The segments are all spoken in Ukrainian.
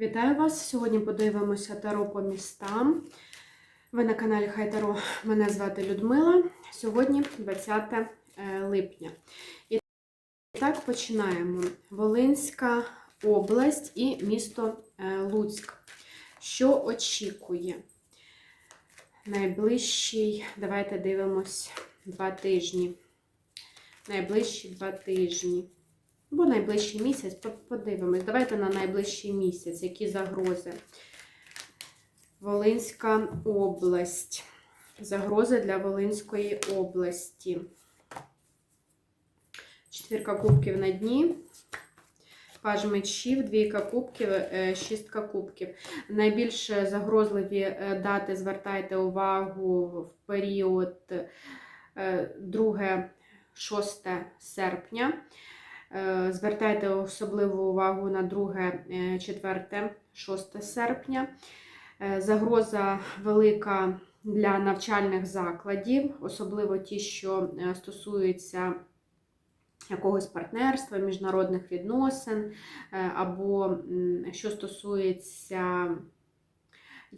Вітаю вас! Сьогодні подивимося таро по містам. Ви на каналі Хай Таро. Мене звати Людмила. Сьогодні 20 е, липня. І так починаємо. Волинська область і місто е, Луцьк. Що очікує? Найближчий, давайте дивимось, два тижні. Найближчі два тижні. Або найближчий місяць, подивимось. Давайте на найближчий місяць, які загрози. Волинська область. Загрози для Волинської області. Четвірка кубків на дні. Паж мечів, двійка кубків, е, шістка кубків. Найбільш загрозливі е, дати звертайте увагу в період е, 2-6 серпня. Е, Звертайте особливу увагу на 2, 4, 6 серпня. Е, Загроза велика для навчальних закладів, особливо ті, що е, стосуються якогось партнерства, міжнародних відносин, або що стосується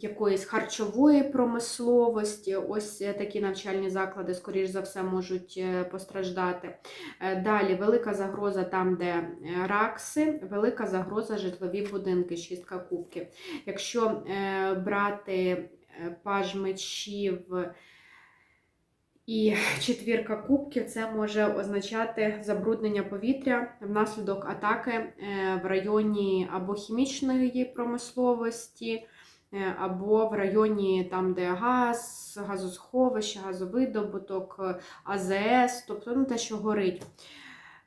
якоїсь харчової промисловості. Ось е, такі навчальні заклади, скоріш за все, можуть е, постраждати. Е, Далі велика загроза там, де ракси, велика загроза житлові будинки, шістка кубків. Якщо брати паж мечів і четвірка кубків, це може означати забруднення повітря внаслідок атаки в районі або хімічної промисловості, або в районі там, де газ, газосховище, газовидобуток, е, АЗС, тобто ну, те, що горить.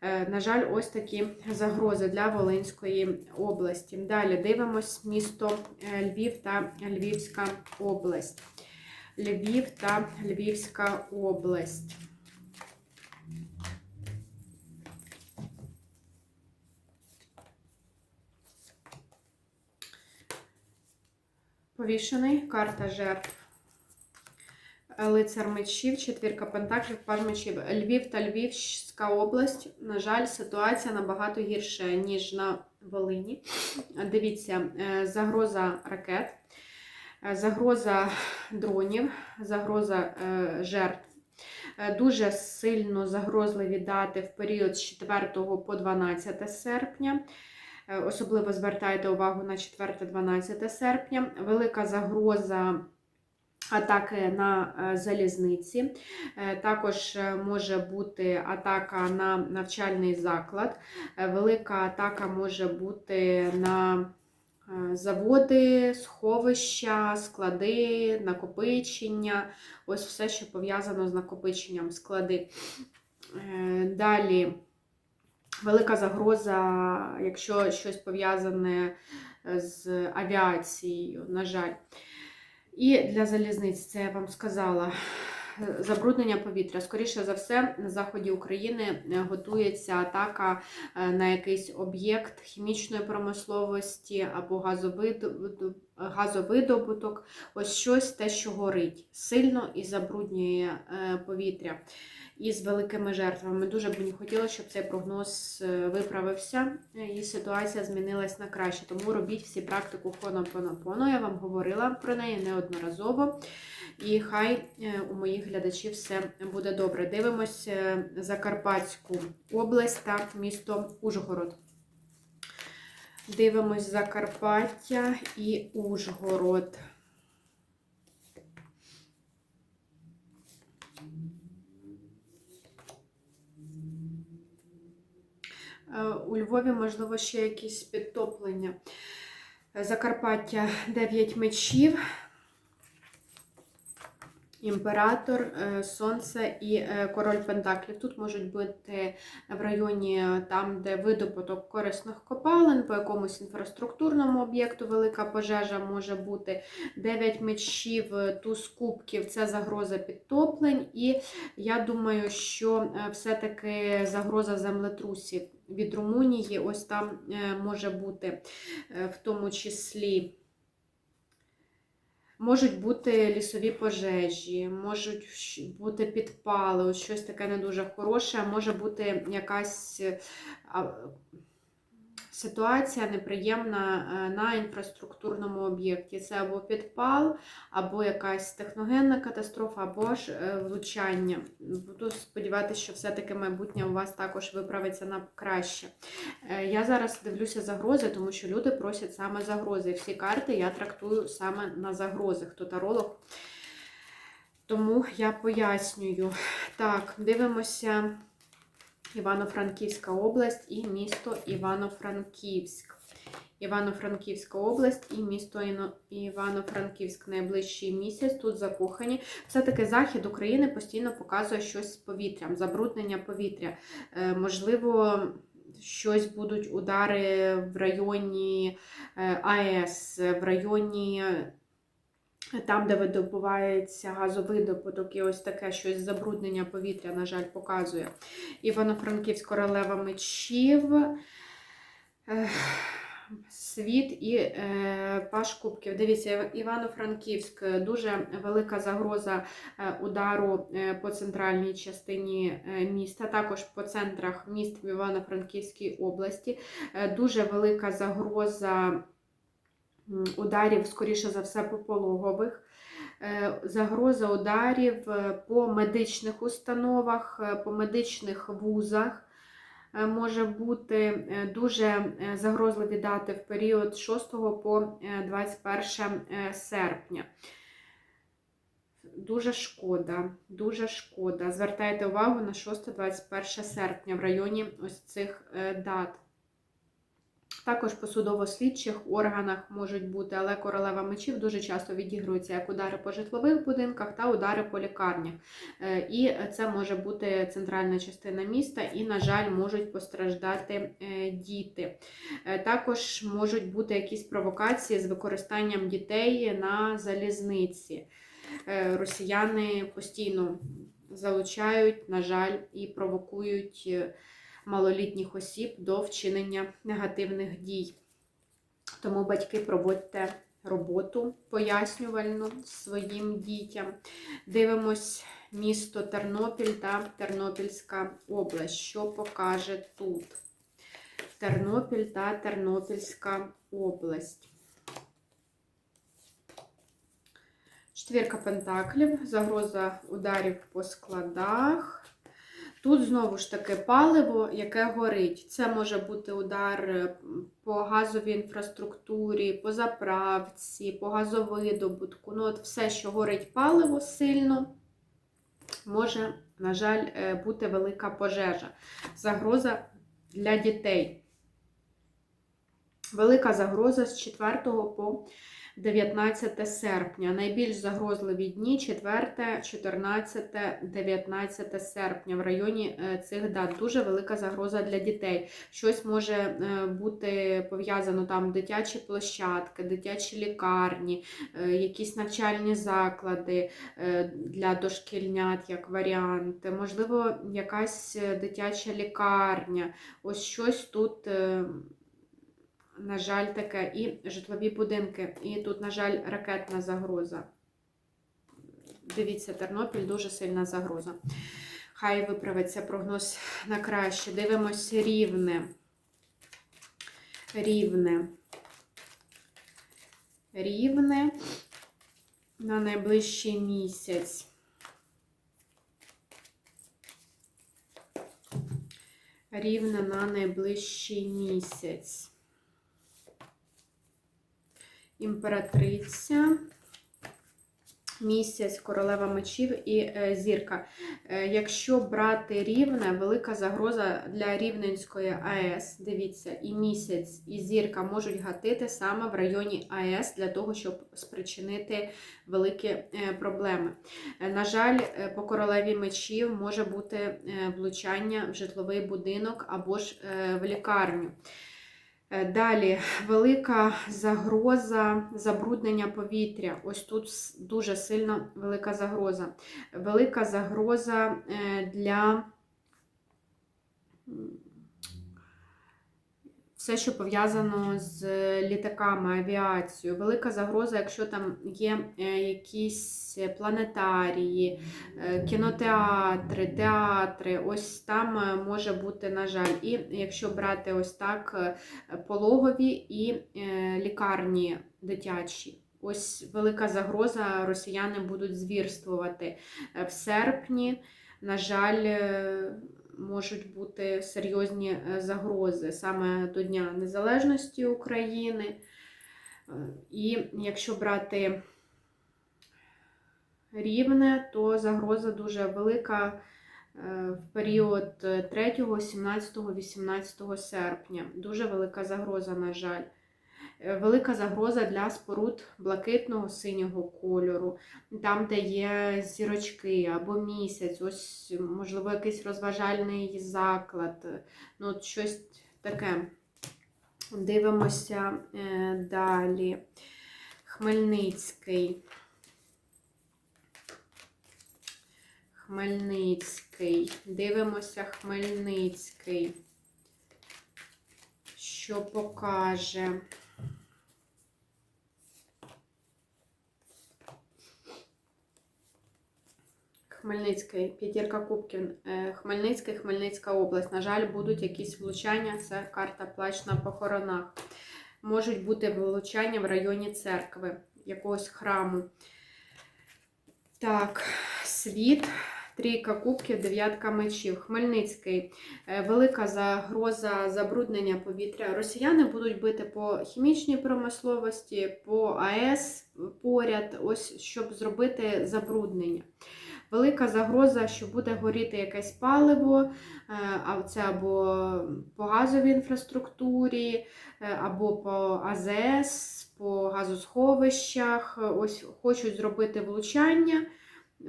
Е, На жаль, ось такі загрози для Волинської області. Далі дивимось місто е, Львів та Львівська область. Львів та Львівська область. Повішений, карта жертв. Лицар мечів, четвірка пентаклів, паж мечів. Львів та Львівська область. На жаль, ситуація набагато гірша, ніж на Волині. Дивіться, е, загроза ракет, е, загроза дронів, загроза е, жертв. Дуже сильно загрозливі дати в період з 4 по 12 серпня. Е, Особливо звертайте увагу на 4-12 серпня. Велика загроза атаки на е, залізниці. Е, Також може бути атака на навчальний заклад. Велика атака може бути на заводи, сховища, склади, накопичення. Ось все, що пов'язано з накопиченням склади. Далі велика загроза, якщо щось пов'язане з авіацією, на жаль. І для залізниць, це я вам сказала, забруднення повітря. Скоріше за все, на заході України е, готується атака е, на якийсь об'єкт хімічної промисловості або газовидобуток, газовидобуток. Ось щось те, що горить сильно і забруднює е, повітря. І з великими жертвами. Дуже б мені хотілося, щоб цей прогноз е, виправився е, і ситуація змінилась на краще. Тому робіть всі практику Хонопонопоно. Я вам говорила про неї неодноразово. І хай у моїх глядачів все буде добре. Дивимось е, Закарпатську область та місто Ужгород. Дивимось Закарпаття і Ужгород. Е, У Львові, можливо, ще якісь підтоплення. Закарпаття 9 мечів, імператор, е, сонце і е, король Пентаклів. Тут можуть бути в районі е, там, де видобуток корисних копалин, по якомусь інфраструктурному об'єкту велика пожежа може бути. 9 мечів, туз кубків це загроза підтоплень. І я думаю, що все-таки загроза землетрусів від Румунії, ось там може бути в тому числі. Можуть бути лісові пожежі, можуть бути підпали, щось таке не дуже хороше, може бути якась ситуація неприємна е, на інфраструктурному об'єкті. Це або підпал, або якась техногенна катастрофа, або ж е, влучання. Буду сподіватися, що все-таки майбутнє у вас також виправиться на краще. Е, Я зараз дивлюся загрози, тому що люди просять саме загрози. І всі карти я трактую саме на загрози. Хто таролог? Тому я пояснюю. Так, дивимося Івано-Франківська область і місто Івано-Франківськ. Івано-Франківська область і місто Івано-Франківськ найближчий місяць. Тут закохані. Все-таки захід України постійно показує щось з повітрям, забруднення повітря. Е, можливо, щось будуть удари в районі е, АЕС, в районі там, де видобувається газовидобуток, і ось таке щось забруднення повітря, на жаль, показує. Івано-Франківськ королева мечів, світ і е, паш кубків. Дивіться, Івано-Франківськ е, дуже велика загроза е, удару по центральній частині міста, також по центрах міст в Івано-Франківській області. Дуже велика загроза ударів, скоріше за все, по пологових. Е, Загроза ударів е, по медичних установах, е, по медичних вузах може бути дуже загрозливі дати в період 6 по е, 21 е, серпня. Дуже шкода, дуже шкода. Звертайте увагу на 6-21 серпня в районі ось цих дат. Також по судово-слідчих органах можуть бути, але королева мечів дуже часто відігрується як удари по житлових будинках та удари по лікарнях. Е, І це може бути центральна частина міста, і, на жаль, можуть постраждати е, діти. Е, Також можуть бути якісь провокації з використанням дітей на залізниці. Росіяни постійно залучають, на жаль, і провокують. Малолітніх осіб до вчинення негативних дій. Тому батьки проводьте роботу пояснювальну своїм дітям. Дивимось місто Тернопіль та Тернопільська область. Що покаже тут? Тернопіль та Тернопільська область. Четвірка пентаклів, загроза ударів по складах. Тут знову ж таки паливо, яке горить. Це може бути удар е, по газовій інфраструктурі, по заправці, по газовидобутку. Ну, от все, що горить паливо сильно, може, на жаль, е, бути велика пожежа. Загроза для дітей. Велика загроза з 4 по 19 серпня. Найбільш загрозливі дні 4, 14, 19 серпня в районі е, цих дат. Дуже велика загроза для дітей. Щось може е, бути пов'язано там дитячі площадки, дитячі лікарні, е, якісь навчальні заклади для дошкільнят, як варіант. Можливо, якась дитяча лікарня. Ось щось тут. На жаль, таке. І житлові будинки. І тут, на жаль, ракетна загроза. Дивіться, Тернопіль дуже сильна загроза. Хай виправиться прогноз на краще. Дивимось рівне. Рівне. Рівне на найближчий місяць. Рівне на найближчий місяць імператриця, місяць, королева мечів і е, зірка. Е, якщо брати рівне, велика загроза для Рівненської АЕС, дивіться, і місяць, і зірка можуть гатити саме в районі АЕС для того, щоб спричинити великі е, проблеми. На жаль, по королеві мечів може бути влучання в житловий будинок або ж в лікарню. Е, Далі велика загроза забруднення повітря. Ось тут дуже сильно велика загроза. Велика загроза е, для все що пов'язано з літаками, авіацією. Велика загроза, якщо там є е, якісь планетарії, е, кінотеатри, театри, ось там е, може бути, на жаль. І якщо брати ось так е, пологові і е, лікарні дитячі. Ось велика загроза, росіяни будуть звірствувати Е, в серпні. На жаль, е, можуть бути серйозні е, загрози саме до Дня Незалежності України. Е, І якщо брати рівне, то загроза дуже велика е, в період 3, 17, 18 серпня. Дуже велика загроза, на жаль. Е, Велика загроза для споруд блакитного синього кольору, там, де є зірочки або місяць, ось, можливо, якийсь розважальний заклад, ну, от щось таке. Дивимося е, далі. Хмельницький. Хмельницький. Дивимося Хмельницький. Що покаже? Хмельницький, п'ятірка кубків. Е, Хмельницький, Хмельницька область. На жаль, будуть якісь влучання. Це карта плач на похоронах. Можуть бути влучання в районі церкви, якогось храму. Так, світ, трійка кубків, дев'ятка мечів. Хмельницький. Е, Велика загроза забруднення повітря. Росіяни будуть бити по хімічній промисловості, по АЕС поряд, ось щоб зробити забруднення. Велика загроза, що буде горіти якесь паливо, е, а це або по газовій інфраструктурі, е, або по АЗС, по газосховищах. Ось хочуть зробити влучання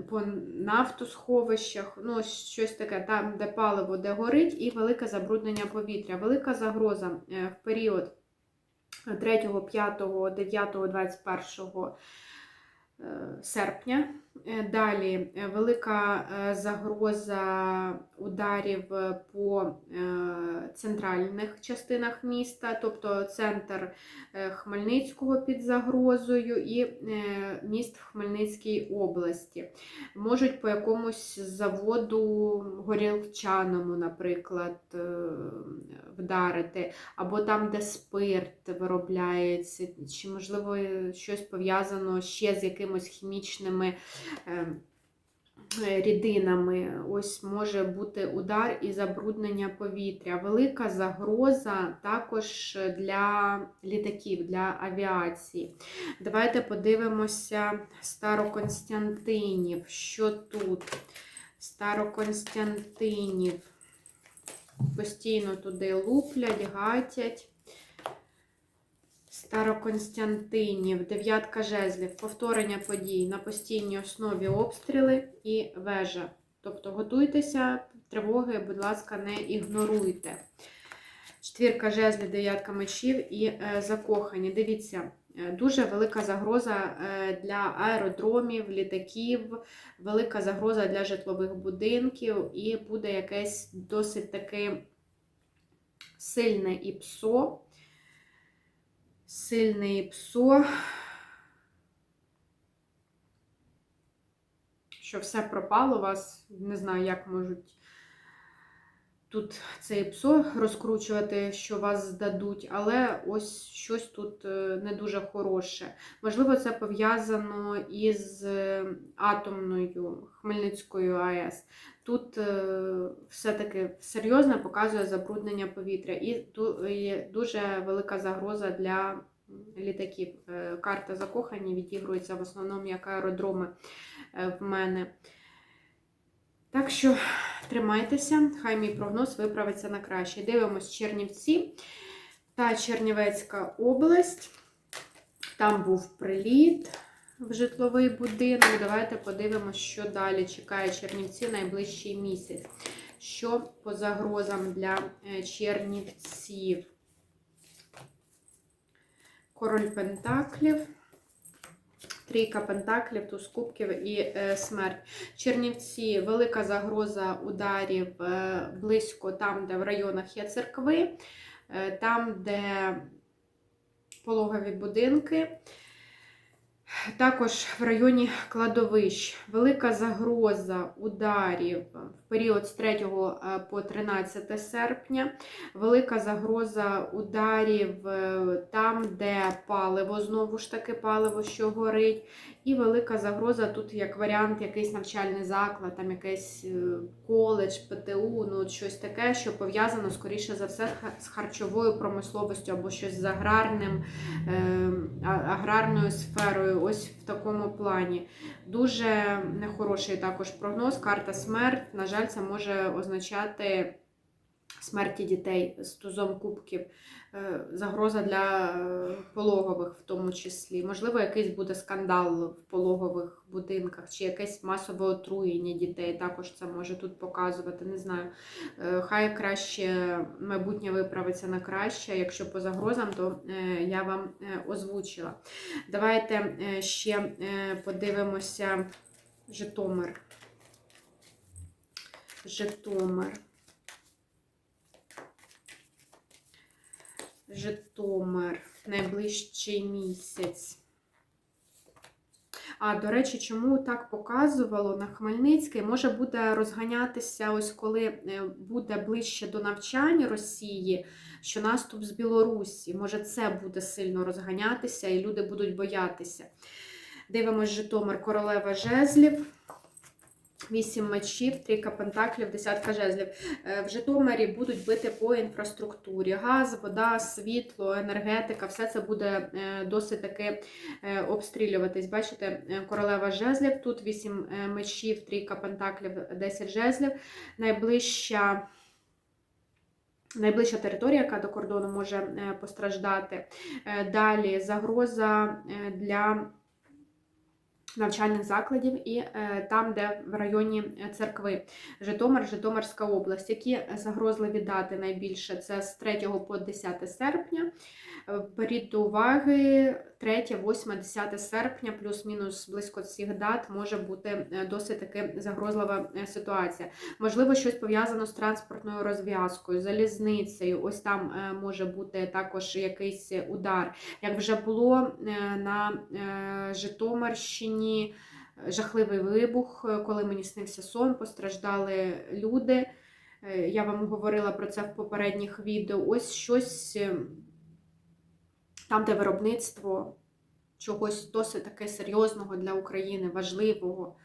по нафтосховищах, ну щось таке, там, де паливо, де горить, і велике забруднення повітря. Велика загроза е, в період 3, 5, 9, 21 серпня. Е, Далі е, велика е, загроза ударів по центральних частинах міста, тобто центр Хмельницького під загрозою і міст в Хмельницькій області. Можуть по якомусь заводу горілчаному, наприклад, вдарити, або там, де спирт виробляється, чи, можливо, щось пов'язано ще з якимось хімічними рідинами. Ось може бути удар і забруднення повітря. Велика загроза також для літаків, для авіації. Давайте подивимося Староконстантинів. Що тут? Староконстантинів. Постійно туди луплять, гатять. Староконстантинів, дев'ятка жезлів, повторення подій на постійній основі обстріли і вежа. Тобто готуйтеся, тривоги, будь ласка, не ігноруйте. Четвірка жезлів, дев'ятка мечів і е, закохані. Дивіться, е, дуже велика загроза е, для аеродромів, літаків, велика загроза для житлових будинків, і буде якесь досить таке сильне іпсо. Сильне псо, Що все пропало у вас, не знаю, як можуть тут це іпсо розкручувати, що вас здадуть, але ось щось тут е, не дуже хороше. Можливо, це пов'язано із е, атомною Хмельницькою АЕС. Тут е, все-таки серйозно показує забруднення повітря і дуже велика загроза для літаків. Карта закохані відігрується в основному як аеродроми в мене. Так що тримайтеся, хай мій прогноз виправиться на краще. Дивимось Чернівці та Чернівецька область. Там був приліт в житловий будинок. Давайте подивимося, що далі чекає Чернівці найближчий місяць. Що по загрозам для е, Чернівців? Король Пентаклів. Трійка пентаклів, туз кубків і е, смерть. Чернівці велика загроза ударів е, близько там, де в районах є церкви. е, там, де пологові будинки. Також в районі кладовищ велика загроза ударів період з 3 по 13 серпня, велика загроза ударів е, там, де паливо, знову ж таки паливо, що горить, і велика загроза тут як варіант, якийсь навчальний заклад, там якийсь е, коледж, ПТУ, ну щось таке, що пов'язано, скоріше за все, з харчовою промисловістю або щось з аграрним, е, аграрною сферою. Ось в такому плані. Дуже нехороший також прогноз. Карта смерть. На жаль, це може означати смерті дітей з тузом кубків, е, загроза для е, пологових, в тому числі. Можливо, якийсь буде скандал в пологових будинках, чи якесь масове отруєння дітей. Також це може тут показувати. Не знаю. Е, Хай краще майбутнє виправиться на краще. Якщо по загрозам, то я вам озвучила. Давайте ще подивимося Житомир. Житомир. Житомир найближчий місяць. А, до речі, чому так показувало на Хмельницький, може буде розганятися, ось коли е, буде ближче до навчання Росії, що наступ з Білорусі. Може, це буде сильно розганятися і люди будуть боятися. Дивимось Житомир, королева жезлів. Вісім мечів, трійка пентаклів, десятка жезлів. Е, в Житомирі будуть бити по інфраструктурі. Газ, вода, світло, енергетика, все це буде е, досить таки е, обстрілюватись. Бачите, королева жезлів, тут вісім мечів, трійка пентаклів, 10 жезлів. Найближча. Найближча територія, яка до кордону може постраждати. Далі загроза для навчальних закладів і е, там, де в районі церкви Житомир, Житомирська область. Які загрозливі дати найбільше? Це з 3 по 10 серпня. Беріть до уваги 3, 8, 10 серпня, плюс-мінус близько цих дат може бути е, досить таки загрозлива е, ситуація. Можливо, щось пов'язано з транспортною розв'язкою, залізницею. Ось там е, може бути також якийсь удар. Як вже було на Житомирщині, жахливий вибух, коли мені снився сон, постраждали люди. Я вам говорила про це в попередніх відео. Ось щось там, де виробництво чогось досить таке серйозного для України, важливого,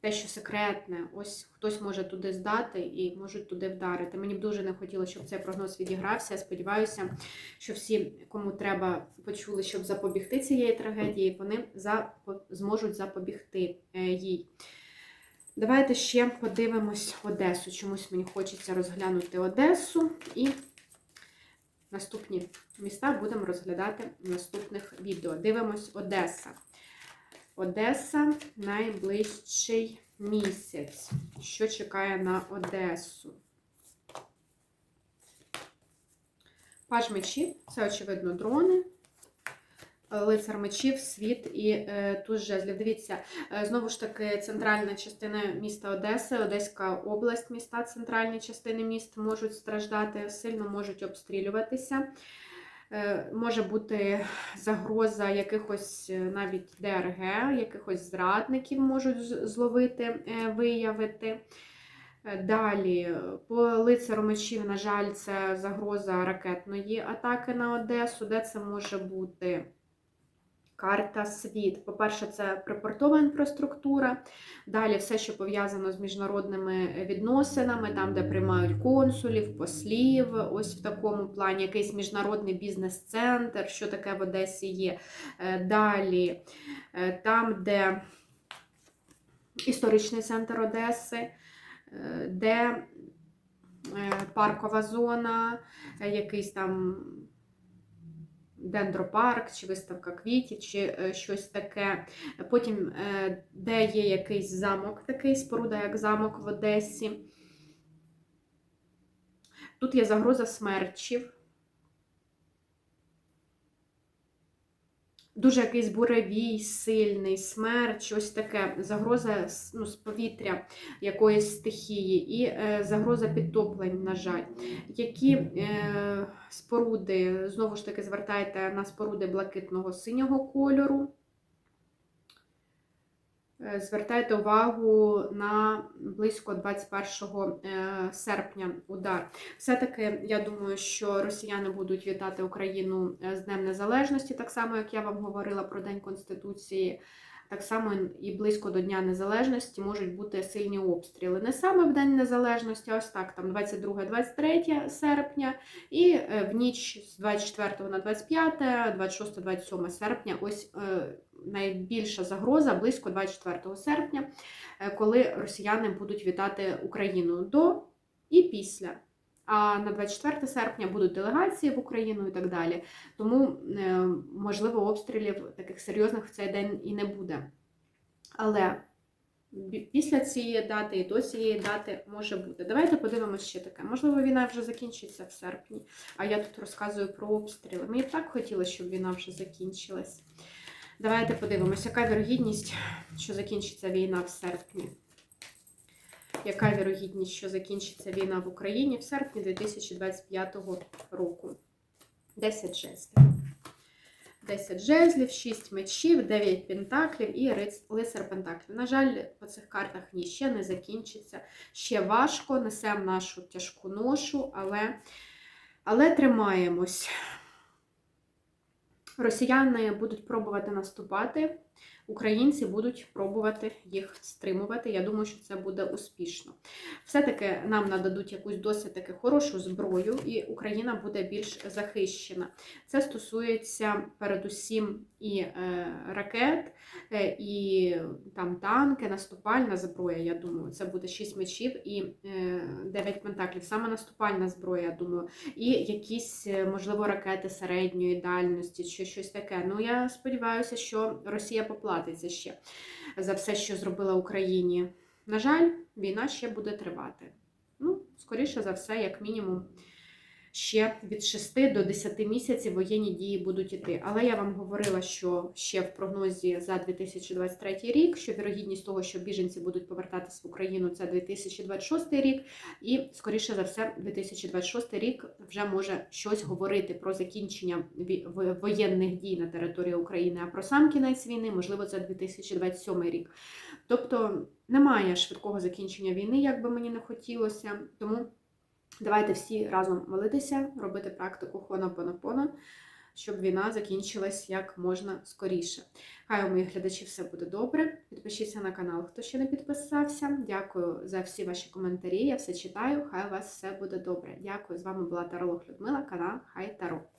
те, що секретне, ось хтось може туди здати і можуть туди вдарити. Мені б дуже не хотілося, щоб цей прогноз відігрався. Я сподіваюся, що всі, кому треба, почули, щоб запобігти цієї трагедії, вони зможуть запобігти е, їй. Давайте ще подивимось Одесу. Чомусь мені хочеться розглянути Одесу і Наступні міста будемо розглядати в наступних відео. Дивимось Одеса. Одеса найближчий місяць. Що чекає на Одесу? Паж мечів це, очевидно, дрони лицар мечів, світ і е, туз жезлів. Дивіться, е, знову ж таки, центральна частина міста Одеси, Одеська область міста, центральні частини міст можуть страждати, сильно можуть обстрілюватися. Е, може бути загроза якихось навіть ДРГ, якихось зрадників можуть зловити, виявити. Далі, по лицару мечів, на жаль, це загроза ракетної атаки на Одесу, де це може бути Карта світ. По-перше, це припортова інфраструктура. Далі все, що пов'язано з міжнародними відносинами, там, де приймають консулів, послів, ось в такому плані, якийсь міжнародний бізнес-центр, що таке в Одесі є. Е, далі, е, там, де історичний центр Одеси, е, де паркова зона, якийсь там дендропарк, чи виставка квітів, чи е, щось таке. Потім, е, де є якийсь замок, такий споруда, як замок в Одесі. Тут є загроза смерчів. Дуже якийсь буревій, сильний, смерть, ось таке, загроза ну, з повітря якоїсь стихії і е, загроза підтоплень, на жаль. Які е, споруди, знову ж таки, звертайте на споруди блакитного синього кольору. Е, Звертайте увагу на близько 21 е, серпня удар. Все-таки я думаю, що росіяни будуть вітати Україну е, з Днем Незалежності, так само як я вам говорила про День Конституції. Так само і близько до Дня Незалежності можуть бути сильні обстріли. Не саме в День Незалежності, ось так, там 22-23 серпня, і е, в ніч з 24 на 25, 26-27 серпня, ось е, найбільша загроза близько 24 серпня, е, коли росіяни будуть вітати Україну до і після. А на 24 серпня будуть делегації в Україну і так далі. Тому, е, можливо, обстрілів таких серйозних в цей день і не буде. Але після цієї дати і до цієї дати може бути. Давайте подивимося ще таке. Можливо, війна вже закінчиться в серпні, а я тут розказую про обстріли. Мені так хотілося, щоб війна вже закінчилась. Давайте подивимося, яка вірогідність, що закінчиться війна в серпні. Яка вірогідність, що закінчиться війна в Україні в серпні 2025 року? 10 жезлів. 10 жезлів, 6 мечів, 9 пентаклів і лицар пентаклів. На жаль, по цих картах ні, ще не закінчиться. Ще важко, несемо нашу тяжку ношу, але, але тримаємось. Росіяни будуть пробувати наступати, українці будуть пробувати їх стримувати. Я думаю, що це буде успішно. Все-таки нам нададуть якусь досить таки хорошу зброю, і Україна буде більш захищена. Це стосується передусім і е, ракет, е, і там танки, наступальна зброя. Я думаю, це буде 6 мечів і е, 9 пентаклів. Саме наступальна зброя, я думаю, і якісь, е, можливо, ракети середньої дальності чи щось таке. Ну, я сподіваюся, що Росія поплатиться ще за все, що зробила Україні. На жаль, війна ще буде тривати. Ну, скоріше за все, як мінімум, ще від 6 до 10 місяців воєнні дії будуть іти. Але я вам говорила, що ще в прогнозі за 2023 рік, що вірогідність того, що біженці будуть повертатись в Україну, це 2026 рік. І, скоріше за все, 2026 рік вже може щось говорити про закінчення воєнних дій на території України, а про сам кінець війни, можливо, це 2027 рік. Тобто немає швидкого закінчення війни, як би мені не хотілося. Тому давайте всі разом молитися, робити практику хонопонопона, щоб війна закінчилась як можна скоріше. Хай у моїх глядачів все буде добре. Підпишіться на канал, хто ще не підписався. Дякую за всі ваші коментарі. Я все читаю. Хай у вас все буде добре. Дякую. З вами була Таролог Людмила, канал Хай Таро.